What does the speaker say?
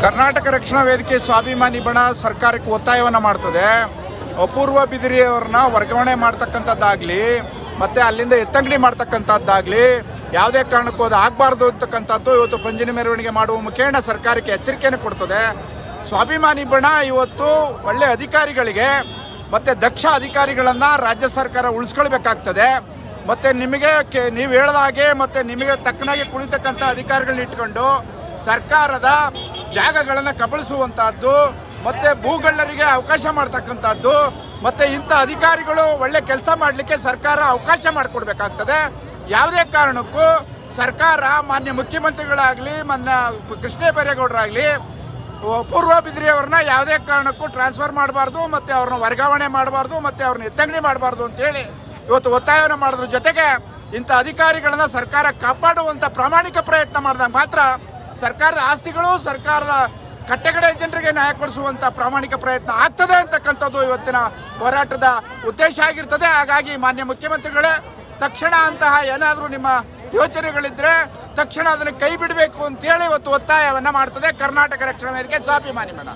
ಕರ್ನಾಟಕ ರಕ್ಷಣಾ ವೇದಿಕೆ ಸ್ವಾಭಿಮಾನಿ ಬಣ ಸರ್ಕಾರಕ್ಕೆ ಒತ್ತಾಯವನ್ನು ಮಾಡ್ತದೆ. ಅಪೂರ್ವ ಬಿದಿರಿಯವ್ರನ್ನ ವರ್ಗಾವಣೆ ಮಾಡ್ತಕ್ಕಂಥದ್ದಾಗಲಿ, ಮತ್ತು ಅಲ್ಲಿಂದ ಎತ್ತಂಗಡಿ ಮಾಡ್ತಕ್ಕಂಥದ್ದಾಗಲಿ, ಯಾವುದೇ ಕಾರಣಕ್ಕೂ ಅದು ಆಗಬಾರ್ದು ಅಂತಕ್ಕಂಥದ್ದು ಇವತ್ತು ಪಂಜಿನ ಮೆರವಣಿಗೆ ಮಾಡುವ ಮುಖೇನ ಸರ್ಕಾರಕ್ಕೆ ಎಚ್ಚರಿಕೆಯನ್ನು ಕೊಡ್ತದೆ. ಸ್ವಾಭಿಮಾನಿ ಬಣ ಇವತ್ತು ಒಳ್ಳೆ ಅಧಿಕಾರಿಗಳಿಗೆ, ಮತ್ತು ದಕ್ಷ ಅಧಿಕಾರಿಗಳನ್ನು ರಾಜ್ಯ ಸರ್ಕಾರ ಉಳಿಸ್ಕೊಳ್ಬೇಕಾಗ್ತದೆ. ಮತ್ತು ನಿಮಗೆ ಕೆ- ನೀವು ಹೇಳ್ದ ಹಾಗೆ, ಮತ್ತೆ ನಿಮಗೆ ತಕ್ಕನಾಗಿ ಕುಳಿತಕ್ಕಂಥ ಅಧಿಕಾರಿಗಳನ್ನ ಇಟ್ಕೊಂಡು ಸರ್ಕಾರದ ಜಾಗಗಳನ್ನು ಕಬಳಿಸುವಂತಹದ್ದು, ಮತ್ತೆ ಭೂಗಳ್ಳರಿಗೆ ಅವಕಾಶ ಮಾಡ್ತಕ್ಕಂಥದ್ದು, ಮತ್ತೆ ಇಂಥ ಅಧಿಕಾರಿಗಳು ಒಳ್ಳೆ ಕೆಲಸ ಮಾಡಲಿಕ್ಕೆ ಸರ್ಕಾರ ಅವಕಾಶ ಮಾಡಿಕೊಡ್ಬೇಕಾಗ್ತದೆ. ಯಾವುದೇ ಕಾರಣಕ್ಕೂ ಸರ್ಕಾರ ಮಾನ್ಯ ಮುಖ್ಯಮಂತ್ರಿಗಳಾಗಲಿ, ಮಾನ್ಯ ಕೃಷ್ಣ ಬೈರೇಗೌಡರಾಗಲಿ ಪೂರ್ವ ಬಿದ್ರಿ ಅವ್ರನ್ನ ಯಾವುದೇ ಕಾರಣಕ್ಕೂ ಟ್ರಾನ್ಸ್ಫರ್ ಮಾಡಬಾರ್ದು, ಮತ್ತೆ ಅವ್ರನ್ನ ವರ್ಗಾವಣೆ ಮಾಡಬಾರ್ದು, ಮತ್ತೆ ಅವ್ರನ್ನ ಎತ್ತಂಗಡಿ ಮಾಡಬಾರ್ದು ಅಂತೇಳಿ ಇವತ್ತು ಒತ್ತಾಯವನ್ನು ಮಾಡೋದ್ರ. ಜೊತೆಗೆ ಇಂಥ ಅಧಿಕಾರಿಗಳನ್ನ ಸರ್ಕಾರ ಕಾಪಾಡುವಂತ ಪ್ರಾಮಾಣಿಕ ಪ್ರಯತ್ನ ಮಾಡಿದಾಗ ಮಾತ್ರ ಸರ್ಕಾರದ ಆಸ್ತಿಗಳು, ಸರ್ಕಾರದ ಕಟ್ಟೆಕಡೆ ಜನರಿಗೆ ನ್ಯಾಯ ಕೊಡಿಸುವಂಥ ಪ್ರಾಮಾಣಿಕ ಪ್ರಯತ್ನ ಆಗ್ತದೆ ಅಂತಕ್ಕಂಥದ್ದು ಇವತ್ತಿನ ಹೋರಾಟದ ಉದ್ದೇಶ ಆಗಿರ್ತದೆ. ಹಾಗಾಗಿ ಮಾನ್ಯ ಮುಖ್ಯಮಂತ್ರಿಗಳೇ, ತಕ್ಷಣ ಅಂತಹ ಏನಾದರೂ ನಿಮ್ಮ ಯೋಚನೆಗಳಿದ್ರೆ ತಕ್ಷಣ ಅದನ್ನು ಕೈ ಬಿಡಬೇಕು ಅಂತೇಳಿ ಇವತ್ತು ಒತ್ತಾಯವನ್ನು ಮಾಡ್ತದೆ. ಕರ್ನಾಟಕ ರಕ್ಷಣಾ ವೇದಿಕೆ, ಸ್ವಾಭಿಮಾನಿ ಮೇಡಮ್